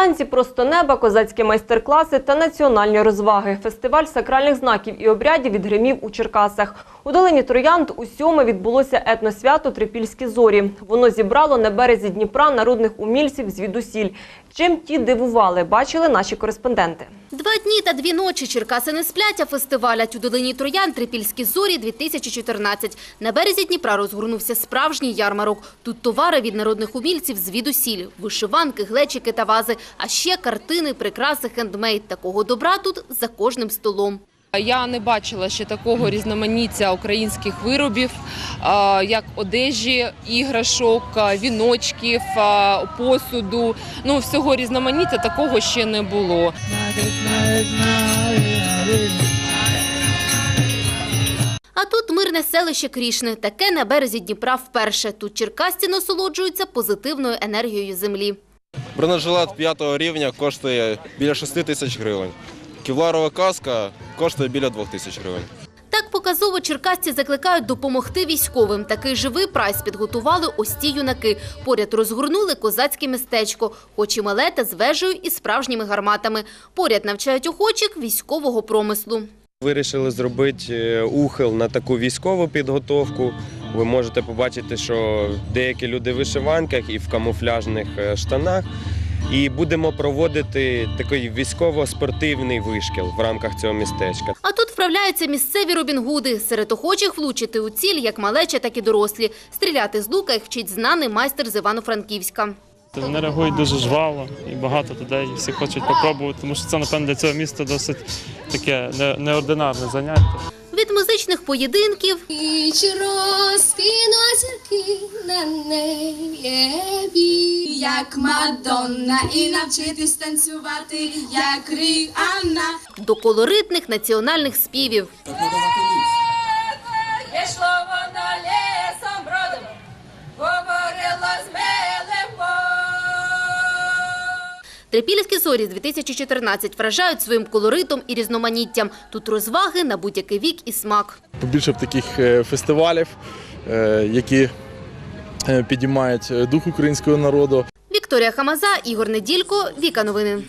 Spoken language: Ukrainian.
Танці просто неба, козацькі майстер-класи та національні розваги. Фестиваль сакральних знаків і обрядів відгримів у Черкасах. У долині Троянд у сьоме відбулося етносвято Трипільські зорі. Воно зібрало на березі Дніпра народних умільців звідусіль. Чим ті дивували, бачили наші кореспонденти. Два дні та дві ночі Черкаси не сплять, а фестивалять у долині Троян Трипільські зорі 2014. На березі Дніпра розгорнувся справжній ярмарок. Тут товари від народних умільців звідусіль. Вишиванки, глечики та вази, а ще картини, прикраси, хендмейд. Такого добра тут за кожним столом. Я не бачила ще такого різноманіття українських виробів, як одежі, іграшок, віночків, посуду. Ну, всього різноманіття такого ще не було. А тут мирне селище Крішне. Таке на березі Дніпра вперше. Тут черкасці насолоджуються позитивною енергією землі. Бронежилет 5 рівня коштує біля 6 тисяч гривень. Кевларова каска коштує біля 2 тисяч гривень. Так показово черкасці закликають допомогти військовим. Такий живий прайс підготували ось ці юнаки. Поряд розгорнули козацьке містечко, хоч і мале та з вежею і справжніми гарматами. Поряд навчають охочих військового промислу. Вирішили зробити е, ухил на таку військову підготовку. Ви можете побачити, що деякі люди в вишиванках і в камуфляжних е, штанах. І будемо проводити такий військово-спортивний вишкіл в рамках цього містечка. А тут вправляються місцеві робінгуди. Серед охочих влучити у ціль як малеча, так і дорослі. Стріляти з лука їх вчить знаний майстер з Івано-Франківська. Вони реагують дуже жваво і багато людей, і всі хочуть попробувати, тому що це, напевно, для цього міста досить таке неординарне заняття. Від музичних поєдинків розкинула зірки на небі, як Мадонна, і навчитись танцювати, як Ріанна. до колоритних національних співів. Пішло воно лісом бродом, говорило з милим Трипільські зорі з 2014 вражають своїм колоритом і різноманіттям. Тут розваги на будь-який вік і смак. побільше б таких е, фестивалів, які е, підіймають е, дух українського народу. Вікторія Хамаза, Ігор Неділько, Віка Новини.